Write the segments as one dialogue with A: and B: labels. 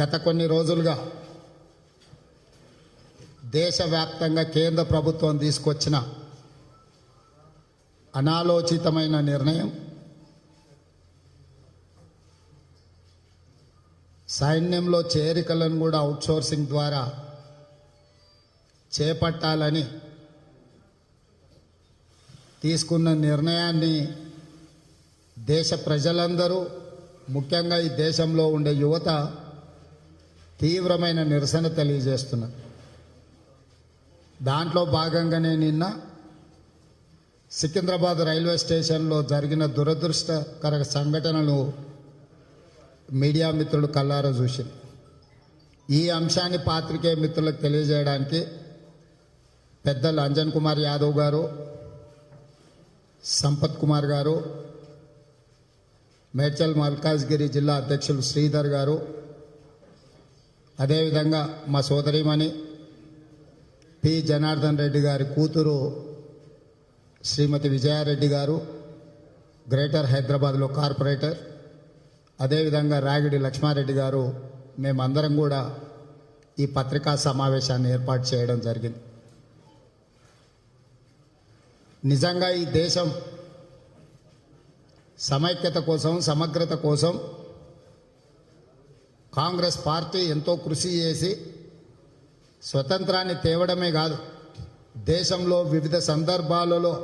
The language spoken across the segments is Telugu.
A: గత కొన్ని రోజులుగా దేశవ్యాప్తంగా కేంద్ర ప్రభుత్వం తీసుకొచ్చిన అనాలోచితమైన నిర్ణయం సైన్యంలో చేరికలను కూడా అవుట్సోర్సింగ్ ద్వారా చేపట్టాలని తీసుకున్న నిర్ణయాన్ని దేశ ప్రజలందరూ ముఖ్యంగా ఈ దేశంలో ఉండే యువత తీవ్రమైన నిరసన తెలియజేస్తున్నారు దాంట్లో భాగంగానే నిన్న సికింద్రాబాద్ రైల్వే స్టేషన్లో జరిగిన దురదృష్టకర సంఘటనలు మీడియా మిత్రులు కల్లారా చూసింది. ఈ అంశాన్ని పాత్రికేయ మిత్రులకు తెలియజేయడానికి పెద్దలు అంజన్ కుమార్ యాదవ్ గారు సంపత్ కుమార్ గారు మేడ్చల్ మల్కాజ్గిరి జిల్లా అధ్యక్షులు శ్రీధర్ గారు అదేవిధంగా మా సోదరిమణి పి. జనార్దన్ రెడ్డి గారి కూతురు శ్రీమతి విజయారెడ్డి గారు గ్రేటర్ హైదరాబాద్లో కార్పొరేటర్ అదేవిధంగా రాగిడి లక్ష్మారెడ్డి గారు మేమందరం కూడా ఈ పత్రికా సమావేశాన్ని ఏర్పాటు చేయడం జరిగింది. నిజంగా ఈ దేశం సమైక్యత కోసం సమగ్రత కోసం కాంగ్రెస్ పార్టీ ఎంతో కృషి చేసి స్వతంత్రాన్ని తేవడమే కాదు దేశంలో వివిధ సందర్భాలలో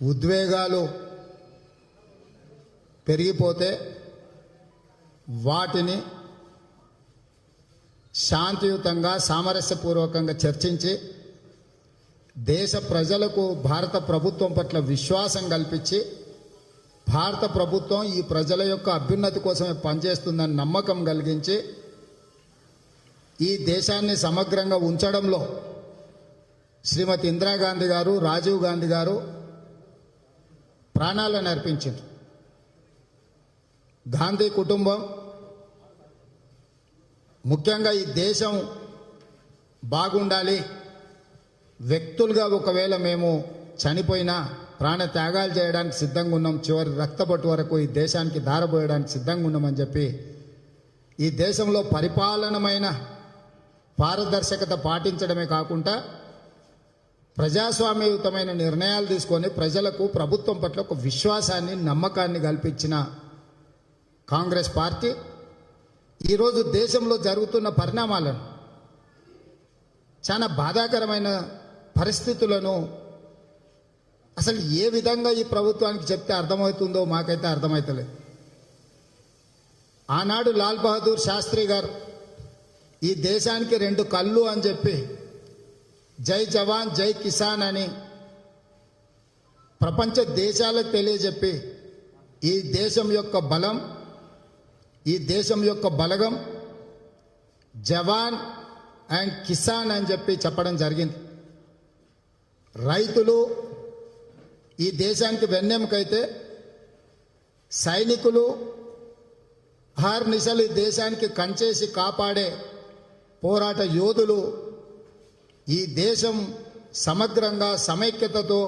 A: ఉద్వేగాలు పెరిగిపోతే వాటిని శాంతియుతంగా సామరస్యపూర్వకంగా చర్చించి దేశ ప్రజలకు భారత ప్రభుత్వం పట్ల విశ్వాసం కల్పించి భారత ప్రభుత్వం ఈ ప్రజల యొక్క అభ్యున్నతి కోసమే పనిచేస్తుందని నమ్మకం కలిగించి ఈ దేశాన్ని సమగ్రంగా ఉంచడంలో శ్రీమతి ఇందిరాగాంధీ గారు రాజీవ్ గాంధీ గారు ప్రాణాలను అర్పించారు. గాంధీ కుటుంబం ముఖ్యంగా ఈ దేశం బాగుండాలి వ్యక్తులుగా ఒకవేళ మేము చనిపోయినా ప్రాణ త్యాగాలు చేయడానికి సిద్ధంగా ఉన్నాం చివరి రక్తపట్టు వరకు ఈ దేశానికి దారబోయడానికి సిద్ధంగా ఉన్నామని చెప్పి ఈ దేశంలో పరిపాలనమైన పారదర్శకత పాటించడమే కాకుండా ప్రజాస్వామ్యయుతమైన నిర్ణయాలు తీసుకొని ప్రజలకు ప్రభుత్వం పట్ల ఒక విశ్వాసాన్ని నమ్మకాన్ని కల్పించిన కాంగ్రెస్ పార్టీ. ఈరోజు దేశంలో జరుగుతున్న పరిణామాలను చాలా బాధాకరమైన పరిస్థితులను అసలు ఏ విధంగా ఈ ప్రభుత్వానికి చెప్తే అర్థమవుతుందో మాకైతే అర్థమవుతలేదు ఆనాడు లాల్ బహదూర్ శాస్త్రి గారు ఈ దేశానికి రెండు కళ్ళు అని చెప్పి జై జవాన్ జై కిసాన్ అని ప్రపంచ దేశాలకు తెలియజెప్పి ఈ దేశం యొక్క బలం ఈ దేశం యొక్క బలగం జవాన్ అండ్ కిసాన్ అని చెప్పి చెప్పడం జరిగింది. రైతులు ఈ దేశానికి వెన్నెముకైతే సైనికులు హార్నిశలు ఈ దేశానికి కంచేసి కాపాడే పోరాట యోధులు ఈ దేశం సమగ్రంగా సమైక్యతతో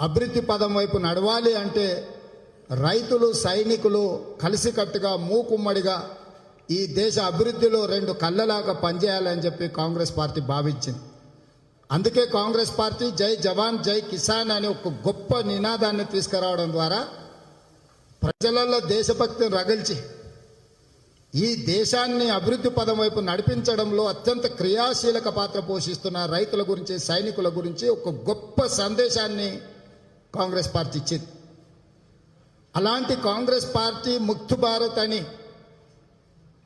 A: అభివృద్ధి పదం వైపు నడవాలి అంటే రైతులు సైనికులు కలిసికట్టుగా మూకుమ్మడిగా ఈ దేశ అభివృద్ధిలో రెండు కళ్ళలాగా పనిచేయాలని చెప్పి కాంగ్రెస్ పార్టీ భావించింది. అందుకే కాంగ్రెస్ పార్టీ జై జవాన్ జై కిసాన్ అనే ఒక గొప్ప నినాదాన్ని తీసుకురావడం ద్వారా ప్రజలలో దేశభక్తిని రగిల్చి ఈ దేశాన్ని అభివృద్ధి పదం వైపు నడిపించడంలో అత్యంత క్రియాశీలక పాత్ర పోషిస్తున్న రైతుల గురించి సైనికుల గురించి ఒక గొప్ప సందేశాన్ని కాంగ్రెస్ పార్టీ ఇచ్చింది. అలాంటి కాంగ్రెస్ పార్టీ ముక్తు భారత్ అని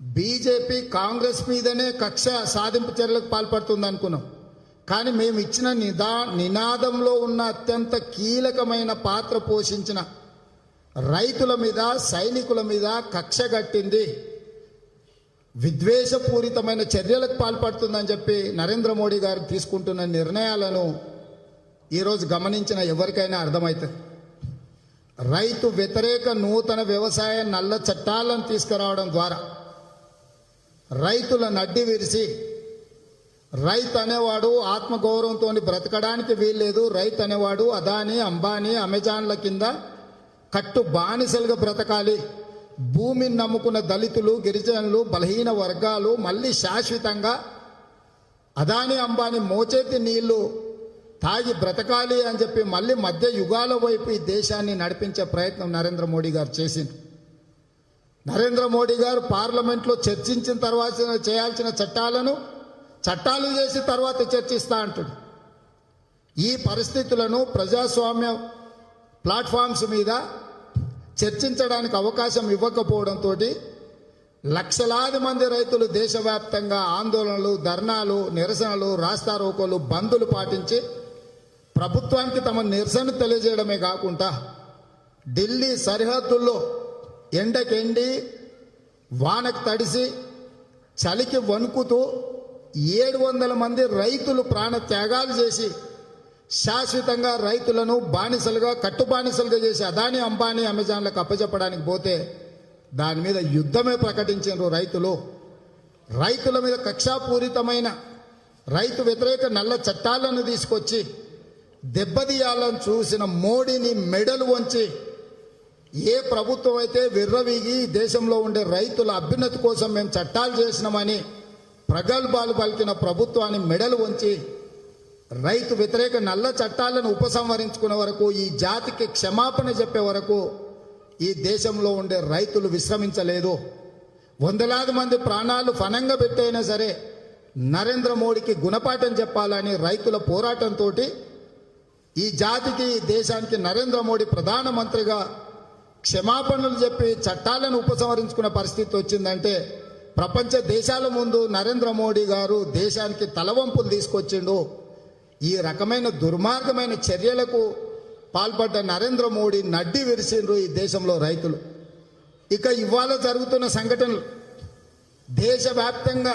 A: బీజేపీ కాంగ్రెస్ మీదనే కక్ష సాధింపు చర్యలకు పాల్పడుతుంది అనుకున్నాం కానీ మేము ఇచ్చిన నిదా నినాదంలో ఉన్న అత్యంత కీలకమైన పాత్ర పోషించిన రైతుల మీద సైనికుల మీద కక్ష కట్టింది. విద్వేషపూరితమైన చర్యలకు పాల్పడుతుందని చెప్పి నరేంద్ర మోడీ గారు తీసుకుంటున్న నిర్ణయాలను ఈరోజు గమనించిన ఎవరికైనా అర్థమవుతుంది రైతు వ్యతిరేక నూతన వ్యవసాయ నల్ల చట్టాలను తీసుకురావడం ద్వారా రైతుల నడ్డి విరిసి రైతు అనేవాడు ఆత్మగౌరవంతో బ్రతకడానికి వీల్లేదు. రైతు అనేవాడు అదాని అంబానీ అమెజాన్ల కింద కట్టు బానిసలుగా బ్రతకాలి. భూమిని నమ్ముకున్న దళితులు గిరిజనులు బలహీన వర్గాలు మళ్ళీ శాశ్వతంగా అదాని అంబాని మోచేతి నీళ్ళు తాగి బ్రతకాలి అని చెప్పి మళ్ళీ మధ్య యుగాల వైపు ఈ దేశాన్ని నడిపించే ప్రయత్నం నరేంద్ర మోడీ గారు చేసింది. నరేంద్ర మోడీ గారు పార్లమెంట్లో చర్చించిన తర్వాత చేయాల్సిన చట్టాలను చట్టాలు చేసి తర్వాత చర్చిస్తా అంటాడు. ఈ పరిస్థితులను ప్రజాస్వామ్య ప్లాట్ఫామ్స్ మీద చర్చించడానికి అవకాశం ఇవ్వకపోవడంతో లక్షలాది మంది రైతులు దేశవ్యాప్తంగా ఆందోళనలు ధర్నాలు నిరసనలు రాస్తారోకోలు బందులు పాటించి ప్రభుత్వానికి తమ నిరసన తెలియజేయడమే కాకుండా ఢిల్లీ సరిహద్దుల్లో ఎండకెండి వానకు తడిసి చలికి వణుకుతూ ఏడు వందల మంది రైతులు ప్రాణ త్యాగాలు చేసి శాశ్వతంగా రైతులను బానిసలుగా కట్టుబానిసలుగా చేసి అదాని అంబానీ అమెజాన్లకు అప్పచెప్పడానికి పోతే దాని మీద యుద్ధమే ప్రకటించారు రైతులు. రైతుల మీద కక్షాపూరితమైన రైతు వ్యతిరేక నల్ల చట్టాలను తీసుకొచ్చి దెబ్బతీయాలని చూసిన మోడీని మెడలు వంచి ఏ ప్రభుత్వం అయితే విర్రవీగి దేశంలో ఉండే రైతుల అభ్యున్నతి కోసం మేము చట్టాలు చేసినామని ప్రగల్భాలు పలికిన ప్రభుత్వాన్ని మెడలు వంచి రైతు వ్యతిరేక నల్ల చట్టాలను ఉపసంహరించుకునే వరకు ఈ జాతికి క్షమాపణ చెప్పే వరకు ఈ దేశంలో ఉండే రైతులు విశ్రమించలేదు. వందలాది మంది ప్రాణాలు ఫనంగా పెట్టైనా సరే నరేంద్ర మోడీకి గుణపాఠం చెప్పాలని రైతుల పోరాటంతో ఈ జాతికి ఈ దేశానికి నరేంద్ర మోడీ ప్రధానమంత్రిగా క్షమాపణలు చెప్పి చట్టాలను ఉపసంహరించుకునే పరిస్థితి వచ్చిందంటే ప్రపంచ దేశాల ముందు నరేంద్ర మోడీ గారు దేశానికి తలవంపులు తీసుకొచ్చిండు. ఈ రకమైన దుర్మార్గమైన చర్యలకు పాల్పడ్డ నరేంద్ర మోడీ నడ్డి విరిసిండ్రు ఈ దేశంలో రైతులు. ఇక ఇవాళ జరుగుతున్న సంఘటనలు. దేశవ్యాప్తంగా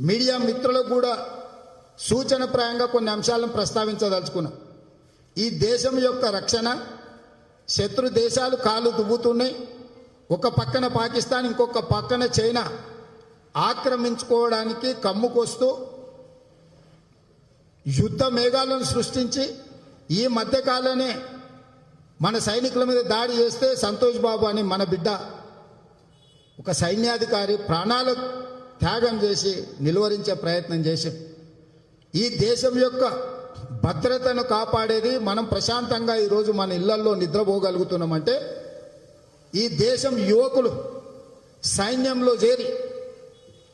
A: మీడియా మిత్రులకు కూడా సూచనప్రాయంగా కొన్ని అంశాలను ప్రస్తావించదలుచుకున్నాం. ఈ దేశం యొక్క రక్షణ శత్రు దేశాలు కాలు దువ్వుతున్నాయి. ఒక పక్కన పాకిస్తాన్ ఇంకొక పక్కన చైనా. ఆక్రమించుకోవడానికి కమ్ముకొస్తూ యుద్ధ మేఘాలను సృష్టించి ఈ మధ్యకాలనే మన సైనికుల మీద దాడి చేస్తే సంతోష్ బాబు అని మన బిడ్డ ఒక సైన్యాధికారి ప్రాణాలు త్యాగం చేసి నిలువరించే ప్రయత్నం చేసి ఈ దేశం యొక్క భద్రతను కాపాడేది మనం ప్రశాంతంగా ఈరోజు మన ఇళ్ళల్లో నిద్రపోగలుగుతున్నామంటే ఈ దేశం యువకులు సైన్యంలో చేరి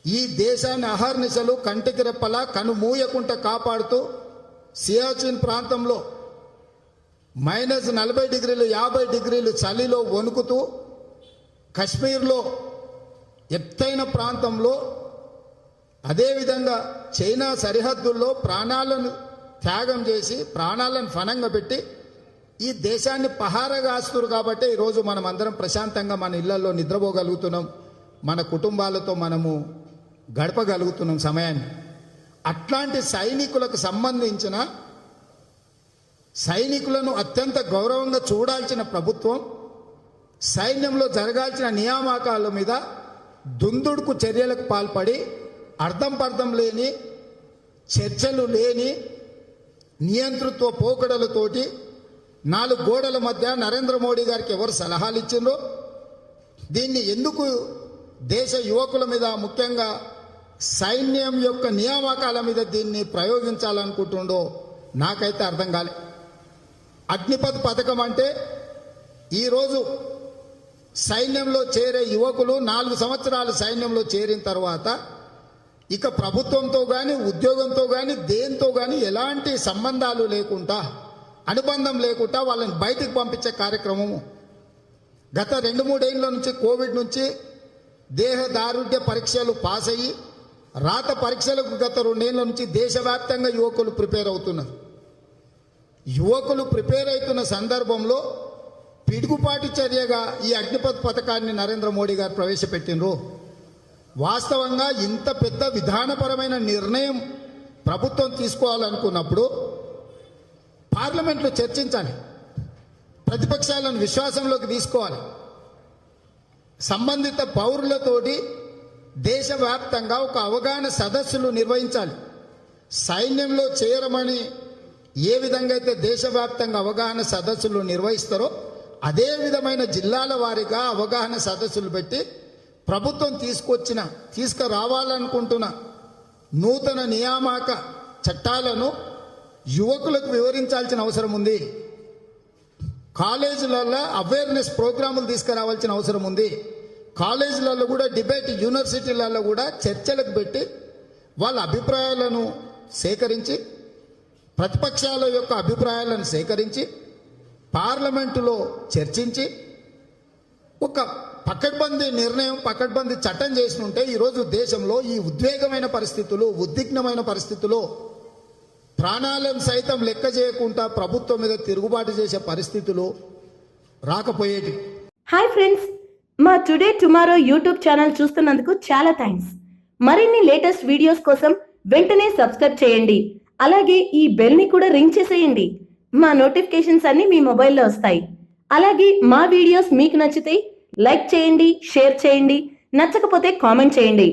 A: ఈ దేశాన్ని అహర్నిశలు కంటికి రెప్పలా కను మూయకుండా కాపాడుతూ సియాచిన్ ప్రాంతంలో మైనస్ నలభై డిగ్రీలు యాభై డిగ్రీలు చలిలో వణుకుతూ కశ్మీర్లో ఎత్తైన ప్రాంతంలో అదేవిధంగా చైనా సరిహద్దుల్లో ప్రాణాలను త్యాగం చేసి ప్రాణాలను ఫనంగా పెట్టి ఈ దేశాన్ని పహారగాస్తురు కాబట్టి ఈరోజు మనం అందరం ప్రశాంతంగా మన ఇళ్ళలో నిద్రపోగలుగుతున్నాం. మన కుటుంబాలతో మనము గడపగలుగుతున్నాం సమయాన్ని. అట్లాంటి సైనికులకు సంబంధించిన సైనికులను అత్యంత గౌరవంగా చూడాల్సిన ప్రభుత్వం సైన్యంలో జరగాల్సిన నియామకాల మీద దుందుడుకు చర్యలకు పాల్పడి అర్థం పర్థం లేని చర్చలు లేని నియంతృత్వ పోకడలతోటి నాలుగు గోడల మధ్య నరేంద్ర మోడీ గారికి ఎవరు సలహాలు ఇచ్చిండ్రో? దీన్ని ఎందుకు దేశ యువకుల మీద ముఖ్యంగా సైన్యం యొక్క నియామకాల మీద దీన్ని ప్రయోగించాలనుకుంటుండో నాకైతే అర్థం కాలే. అగ్నిపథ్ పథకం అంటే ఈరోజు సైన్యంలో చేరే యువకులు నాలుగు సంవత్సరాలు సైన్యంలో చేరిన తర్వాత ఇక ప్రభుత్వంతో కానీ ఉద్యోగంతో కానీ దేంతో కానీ ఎలాంటి సంబంధాలు లేకుండా అనుబంధం లేకుండా వాళ్ళని బయటకు పంపించే కార్యక్రమము. గత రెండు మూడేళ్ళ నుంచి కోవిడ్ నుంచి దేహ దారుఢ్య పరీక్షలు పాస్ అయ్యి రాత పరీక్షలకు గత రెండేళ్ళ నుంచి దేశవ్యాప్తంగా యువకులు ప్రిపేర్ అవుతున్నారు. యువకులు ప్రిపేర్ అవుతున్న సందర్భంలో పిడుగుపాటి చర్యగా ఈ అగ్నిపథ్ పథకాన్ని నరేంద్ర మోడీ గారు ప్రవేశపెట్టినరు వాస్తవంగా ఇంత పెద్ద విధానపరమైన నిర్ణయం ప్రభుత్వం తీసుకోవాలనుకున్నప్పుడు పార్లమెంట్లో చర్చించాలి. ప్రతిపక్షాలను విశ్వాసంలోకి తీసుకోవాలి. సంబంధిత పౌరులతోటి దేశవ్యాప్తంగా ఒక అవగాహన సదస్సులు నిర్వహించాలి. సైన్యంలో చేరమని ఏ విధంగా అయితే దేశవ్యాప్తంగా అవగాహన సదస్సులు నిర్వహిస్తారో అదే విధమైన జిల్లాల వారీగా అవగాహన సదస్సులు పెట్టి ప్రభుత్వం తీసుకొచ్చిన తీసుకురావాలనుకుంటున్న నూతన నియామక చట్టాలను యువకులకు వివరించాల్సిన అవసరం ఉంది. కాలేజీలలో అవేర్నెస్ ప్రోగ్రాములు తీసుకురావాల్సిన అవసరం ఉంది. కాలేజీలలో కూడా డిబేట్ యూనివర్సిటీలలో కూడా చర్చలకు పెట్టి వాళ్ళ అభిప్రాయాలను సేకరించి ప్రతిపక్షాల యొక్క అభిప్రాయాలను సేకరించి పార్లమెంటులో చర్చించి ఒక పకడ్బందీ నిర్ణయం పకడ్బందీ చట్టం చేసి ఉంటే ఈరోజు దేశంలో ఈ ఉద్వేగమైన పరిస్థితులు ఉద్విగ్నమైన పరిస్థితులు ప్రాణాలను సైతం లెక్క చేయకుండా ప్రభుత్వం మీద తిరుగుబాటు చేసే పరిస్థితులు రాకపోయేటి.
B: హాయ్ ఫ్రెండ్స్ మా టుడే టుమారో యూట్యూబ్ ఛానల్ చూస్తున్నందుకు చాలా థ్యాంక్స్ మరిన్ని లేటెస్ట్ వీడియోస్ కోసం వెంటనే సబ్స్క్రైబ్ చేయండి. అలాగే ఈ బెల్ని కూడా రింగ్ చేసేయండి. మా నోటిఫికేషన్స్ అన్ని మీ మొబైల్లో వస్తాయి. అలాగే మా వీడియోస్ మీకు నచ్చితే లైక్ చేయండి షేర్ చేయండి నచ్చకపోతే కామెంట్ చేయండి.